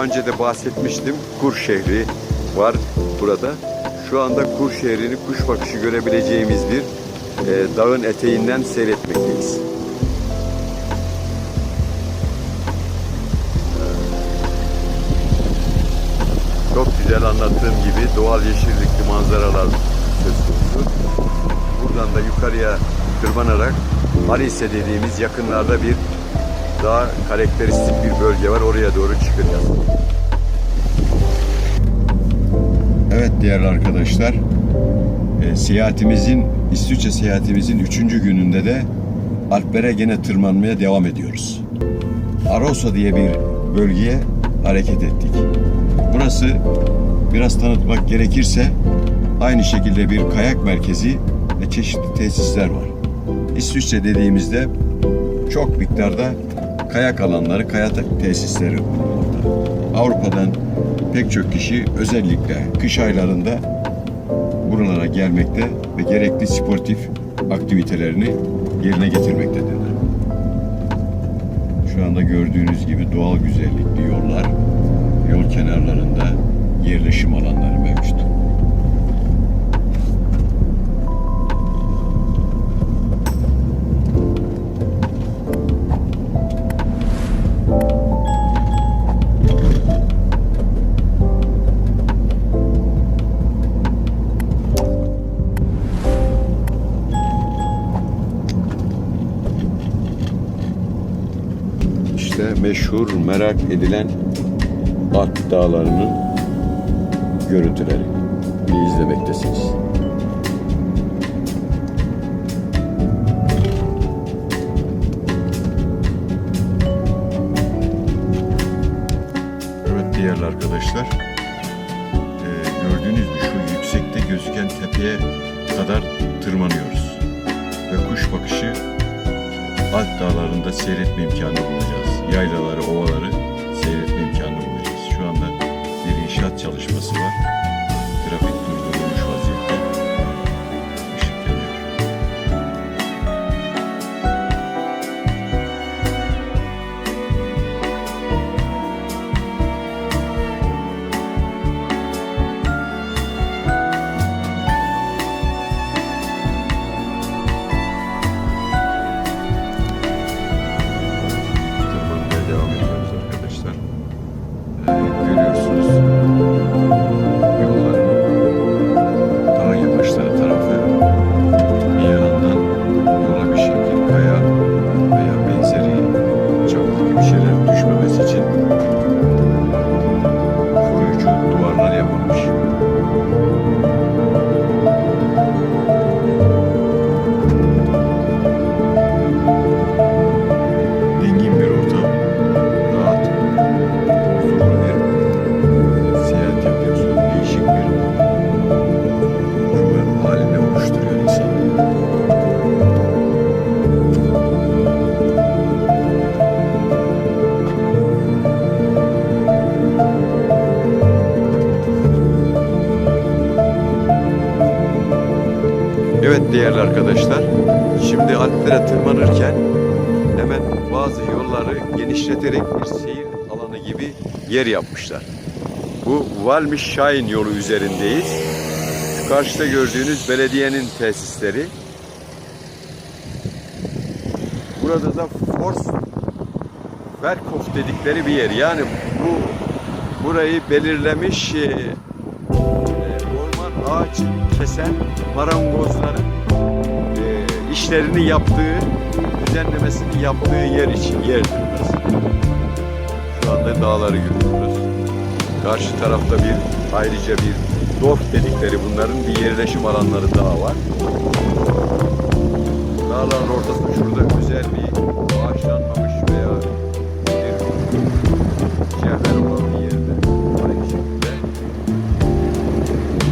Daha önce de bahsetmiştim. Kur şehri var burada. Şu anda Kur şehrini kuş bakışı görebileceğimiz bir e, dağın eteğinden seyretmekteyiz. Çok güzel anlattığım gibi doğal yeşillikli manzaralar söz konusu. Buradan da yukarıya tırmanarak Harise dediğimiz yakınlarda bir daha karakteristik bir bölge var. Oraya doğru çıkacağız. Evet değerli arkadaşlar. E, seyahatimizin, İsviçre seyahatimizin üçüncü gününde de Alplere gene tırmanmaya devam ediyoruz. Arosa diye bir bölgeye hareket ettik. Burası biraz tanıtmak gerekirse aynı şekilde bir kayak merkezi ve çeşitli tesisler var. İsviçre dediğimizde çok miktarda kayak alanları, kayak tesisleri bulunmakta. Avrupa'dan pek çok kişi özellikle kış aylarında buralara gelmekte ve gerekli sportif aktivitelerini yerine getirmektedirler. Şu anda gördüğünüz gibi doğal güzellikli yollar, yol kenarlarında yerleşim alanları mevcut. İşte meşhur, merak edilen Alp Dağları'nın görüntüleri izlemektesiniz. Evet değerli arkadaşlar, eee, gördüğünüz şu yüksekte gözüken tepeye kadar tırmanıyoruz. Ve kuş bakışı Alp dağlarında seyretme imkanı bulacağız. Yaylaları, ovaları seyretme imkanı bulacağız. Şu anda bir inşaat çalışması var. Yer yapmışlar. Bu Valmiş Şahin yolu üzerindeyiz. Şu karşıda gördüğünüz belediyenin tesisleri. Burada da Forst Verkhof dedikleri bir yer. Yani bu burayı belirlemiş e, e, orman ağaç kesen marangozların e, işlerini yaptığı, düzenlemesini yaptığı yer için yerdir burası. Anda dağları görüyoruz. Karşı tarafta bir ayrıca bir dorf dedikleri bunların bir yerleşim alanları daha var. Dağların ortasında şurada güzel bir ağaçlanmamış veya bir cevher olan bir yerde aynı şekilde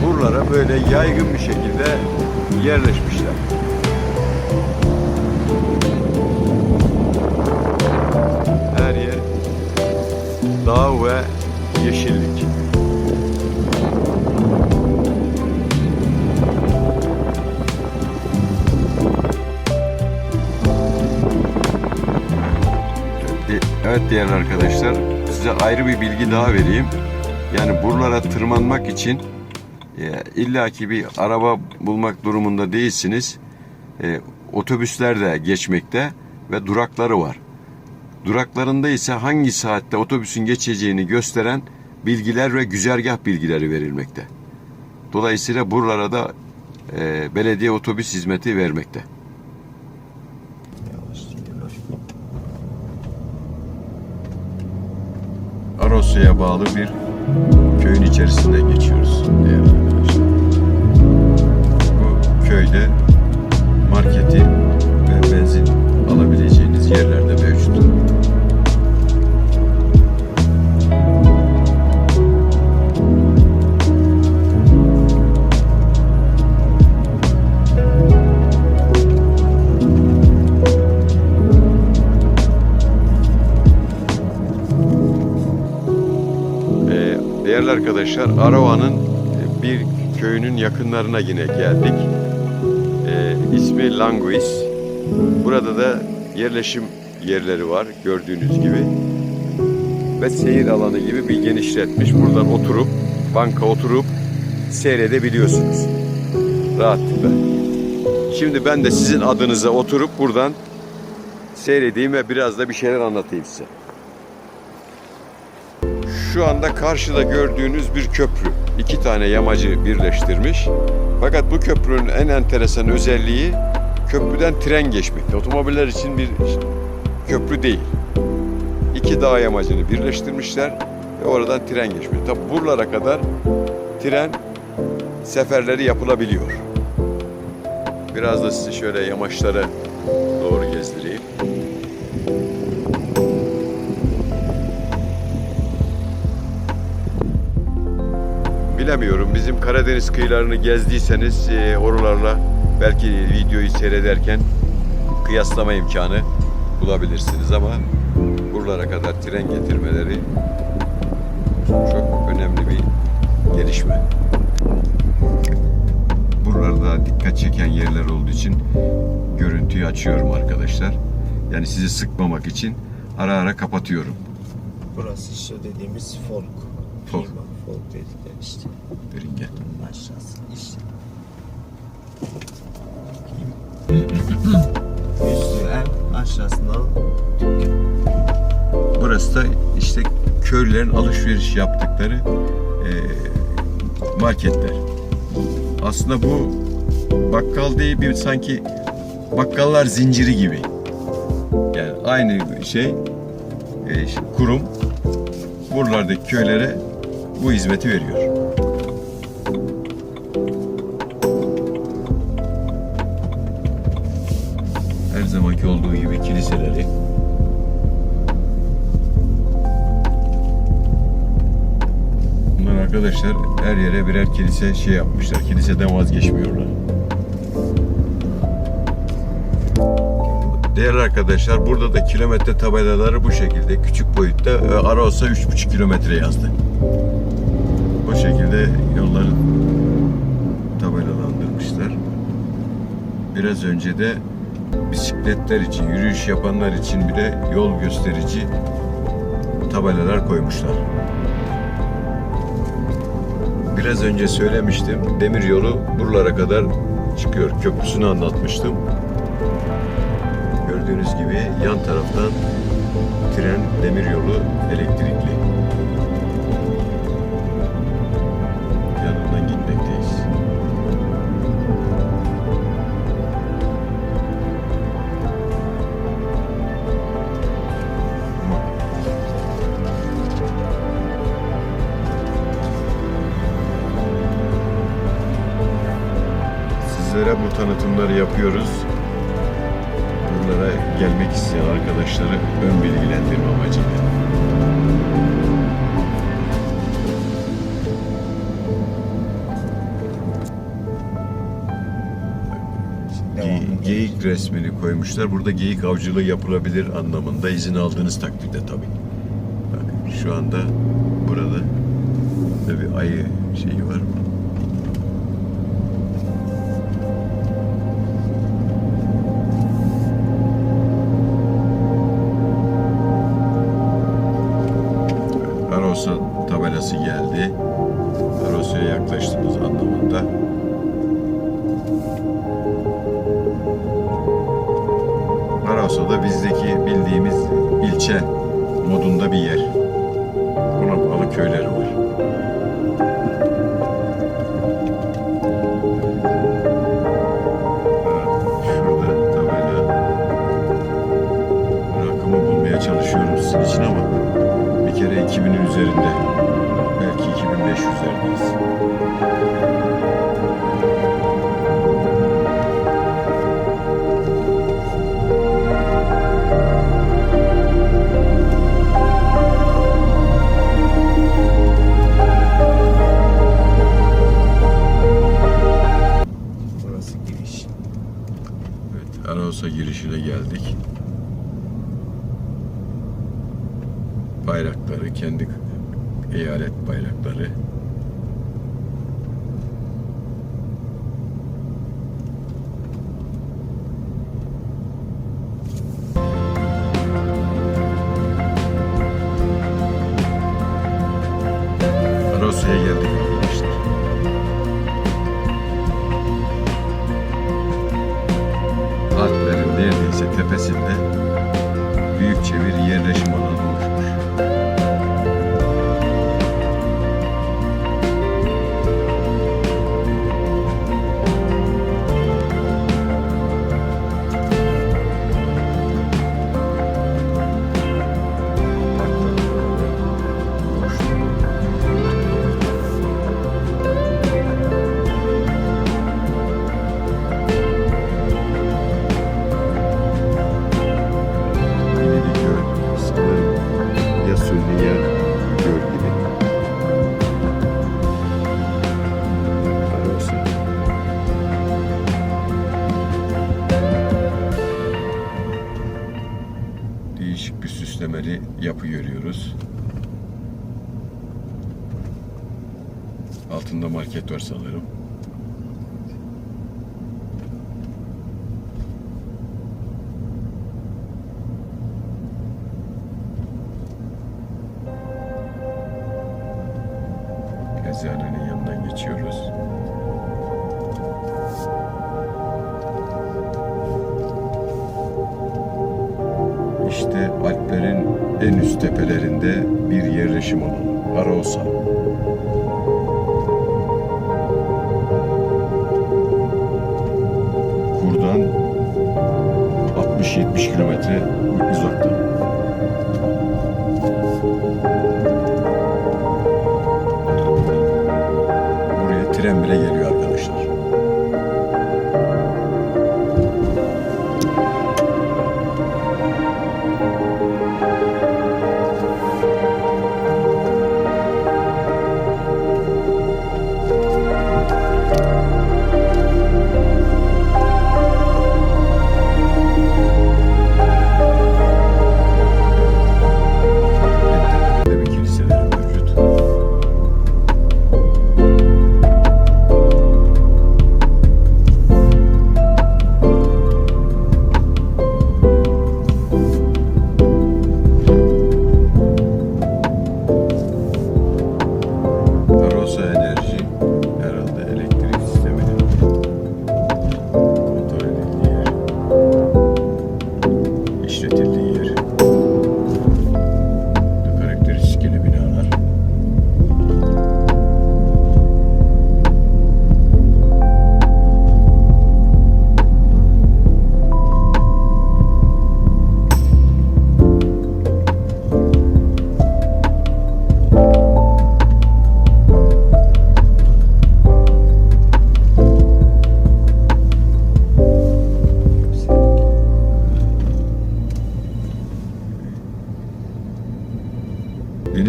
buralara böyle yaygın bir şekilde yerleşmişler. Değerli arkadaşlar, size ayrı bir bilgi daha vereyim. Yani buralara tırmanmak için e, illaki bir araba bulmak durumunda değilsiniz. E, otobüsler de geçmekte ve durakları var. Duraklarında ise hangi saatte otobüsün geçeceğini gösteren bilgiler ve güzergah bilgileri verilmekte. Dolayısıyla buralara da e, belediye otobüs hizmeti vermekte. Arosya'ya bağlı bir köyün içerisinden geçiyoruz değerli arkadaşlar. Bu köyde marketi ve benzin alabileceğiniz yerlerde mevcut. Arkadaşlar, Arova'nın e, bir köyünün yakınlarına yine geldik. Ee, ismi Languis. Burada da yerleşim yerleri var gördüğünüz gibi. Ve seyir alanı gibi bir genişletmiş. Buradan oturup, banka oturup seyredebiliyorsunuz. Rahatlıkla. Şimdi ben de sizin adınıza oturup buradan seyredeyim ve biraz da bir şeyler anlatayım size. Şu anda karşıda gördüğünüz bir köprü. İki tane yamacı birleştirmiş. Fakat bu köprünün en enteresan özelliği köprüden tren geçmekte. Otomobiller için bir köprü değil. İki dağ yamacını birleştirmişler ve oradan tren geçmiyor. Tabi buralara kadar tren seferleri yapılabiliyor. Biraz da sizi şöyle yamaçlara Bilemiyorum. Bizim Karadeniz kıyılarını gezdiyseniz e, oralarla belki videoyu seyrederken kıyaslama imkanı bulabilirsiniz ama buralara kadar tren getirmeleri çok önemli bir gelişme. Buralarda dikkat çeken yerler olduğu için görüntüyü açıyorum arkadaşlar. Yani sizi sıkmamak için ara ara kapatıyorum. Burası işte dediğimiz folk. Folk. Klima, folk dedikleri işte. Bunun aşağısı işte. Üstü ev, aşağısında Burası da işte köylülerin alışveriş yaptıkları e, marketler. Aslında bu bakkal değil bir sanki bakkallar zinciri gibi. Yani aynı şey e, kurum buralardaki köylere bu hizmeti veriyor. Her zamanki olduğu gibi kiliseleri Bunlar arkadaşlar her yere birer kilise şey yapmışlar. Kiliseden vazgeçmiyorlar. Değerli arkadaşlar burada da kilometre tabelaları bu şekilde küçük boyutta e, ara olsa 3,5 kilometre yazdı. Şekilde yolları tabelalandırmışlar. Biraz önce de bisikletler için, yürüyüş yapanlar için bile yol gösterici tabelalar koymuşlar. Biraz önce söylemiştim. Demir yolu buralara kadar çıkıyor. Köprüsünü anlatmıştım. Gördüğünüz gibi yan taraftan tren, demir yolu elektrikli. Tanıtımları yapıyoruz. Buralara gelmek isteyen arkadaşları ön bilgilendirme amacıyla. Ge- geyik resmini koymuşlar. Burada geyik avcılığı yapılabilir anlamında izin aldığınız takdirde tabii. Bakın şu anda burada da bir ayı şeyi var. burada. Karasu da bizdeki bildiğimiz ilçe modunda bir yer. Konapalı köyleri var. Şurada tabela. Rakamı bulmaya çalışıyorum sizin için bir kere 2000'in üzerinde belki 2500'lerdeyiz. Girişine geldik. Bayrakları, kendi süslemeli yapı görüyoruz. Altında market var sanırım. Kur'dan 60-70 kilometre uzakta.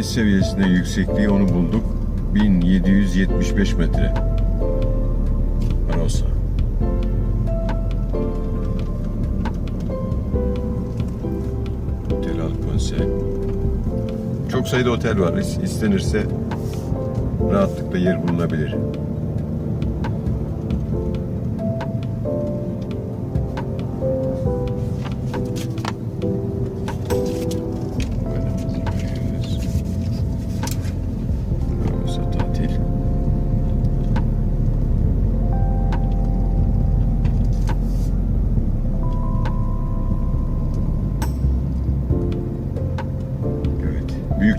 Deniz seviyesinde yüksekliği onu bulduk. 1775 metre. Arosa. Otel Alponse. Çok sayıda otel var. İs- İstenirse rahatlıkla yer bulunabilir.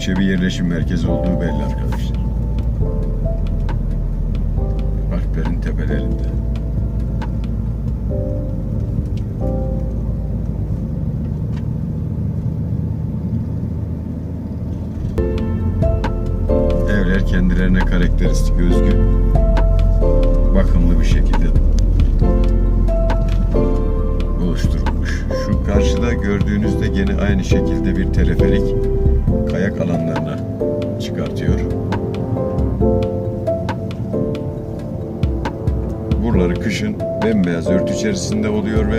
Gökçe bir yerleşim merkezi olduğu belli arkadaşlar. Alplerin tepelerinde. Evler kendilerine karakteristik özgü bakımlı bir şekilde oluşturulmuş. Şu karşıda gördüğünüzde gene aynı şekilde bir teleferik kayak alanlarına çıkartıyor. Buraları kışın bembeyaz örtü içerisinde oluyor ve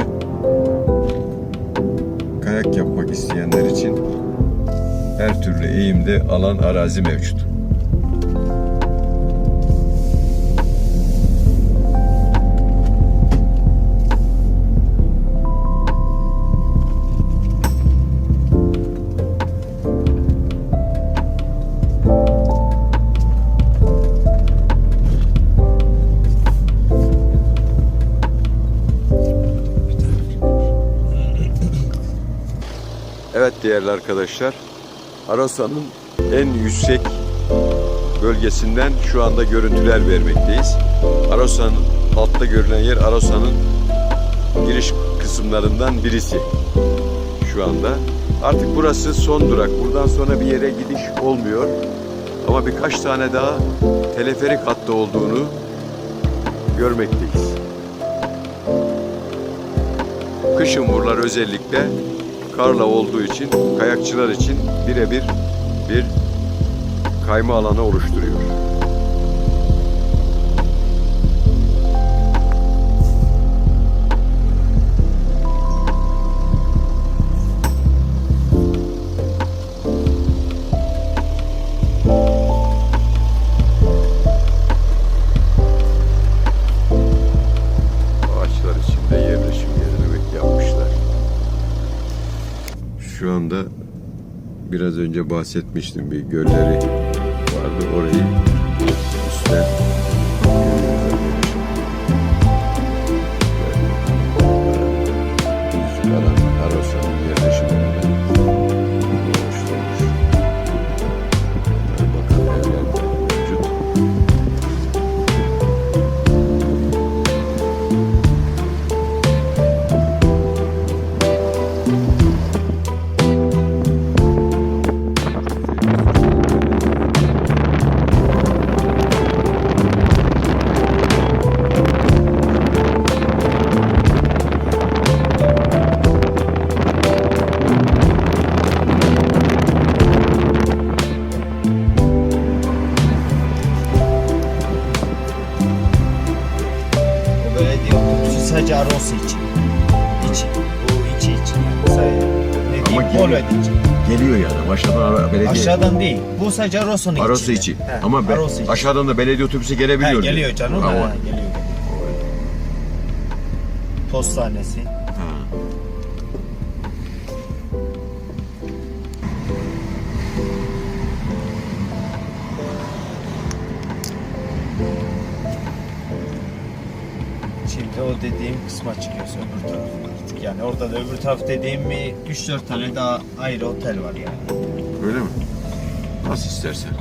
kayak yapmak isteyenler için her türlü eğimde alan arazi mevcut. Evet değerli arkadaşlar, Arosa'nın en yüksek bölgesinden şu anda görüntüler vermekteyiz. Arosa'nın altta görülen yer Arosa'nın giriş kısımlarından birisi şu anda. Artık burası son durak. Buradan sonra bir yere gidiş olmuyor. Ama birkaç tane daha teleferik hattı olduğunu görmekteyiz. Kışın buralar özellikle karla olduğu için kayakçılar için birebir bir kayma alanı oluşturuyor. Biraz önce bahsetmiştim bir gölleri vardı orayı Ama geliyor. Geliyor yani aşağıdan belediye. Aşağıdan değil. Bu sadece Arosu'nun içinde. Arosa için. He, Ama be- Arosu için. aşağıdan da belediye otobüsü gelebiliyor. geliyor diyor. canım. Geliyor. Postanesi. Ha. Şimdi o dediğim kısma çıkıyoruz öbür tarafa. Yani orada da öbür taraf dediğim bir 3-4 tane daha ayrı otel var yani. Öyle mi? Nasıl istersen.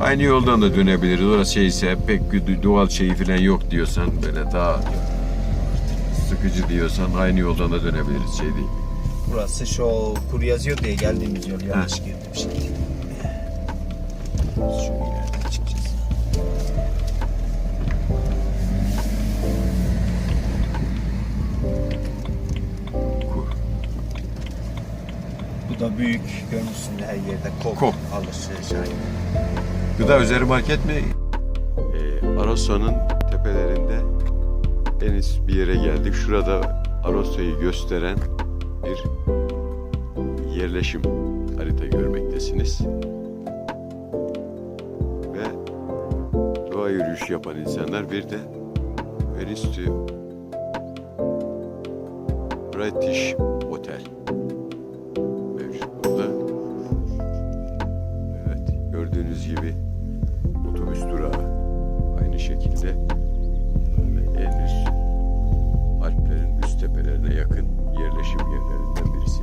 Aynı yoldan da dönebiliriz. Orası şeyse pek doğal şeyi falan yok diyorsan böyle daha sıkıcı diyorsan aynı yoldan da dönebiliriz şey değil. Burası şu kur yazıyor diye geldiğimiz yol yanlış girdim şimdi. Şu ileriden Bu da büyük görmüşsün her yerde kok, Kok. alışveriş aynı. Gıda üzeri market mi? Ee, Arosa'nın tepelerinde en üst bir yere geldik. Şurada Arosa'yı gösteren bir yerleşim harita görmektesiniz. Ve doğa yürüyüşü yapan insanlar bir de en üstü British Otel gördüğünüz gibi otobüs durağı aynı şekilde en üst Alplerin üst tepelerine yakın yerleşim yerlerinden birisi.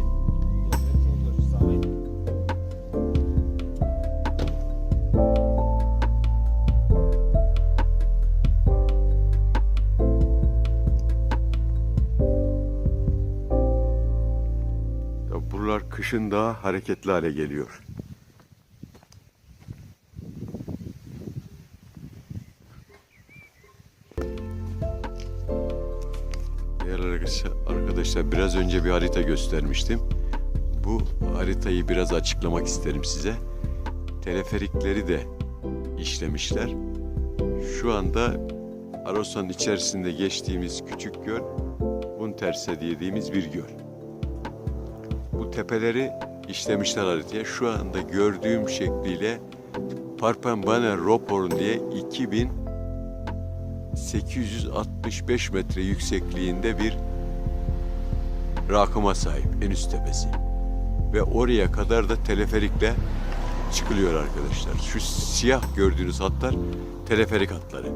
Buralar kışın daha hareketli hale geliyor. Arkadaşlar, biraz önce bir harita göstermiştim. Bu haritayı biraz açıklamak isterim size. Teleferikleri de işlemişler. Şu anda Arosa'nın içerisinde geçtiğimiz küçük göl Unterse dediğimiz bir göl. Bu tepeleri işlemişler haritaya. Şu anda gördüğüm şekliyle Parpenbaner Ropor'un diye 2865 metre yüksekliğinde bir rakıma sahip en üst tepesi. Ve oraya kadar da teleferikle çıkılıyor arkadaşlar. Şu siyah gördüğünüz hatlar teleferik hatları.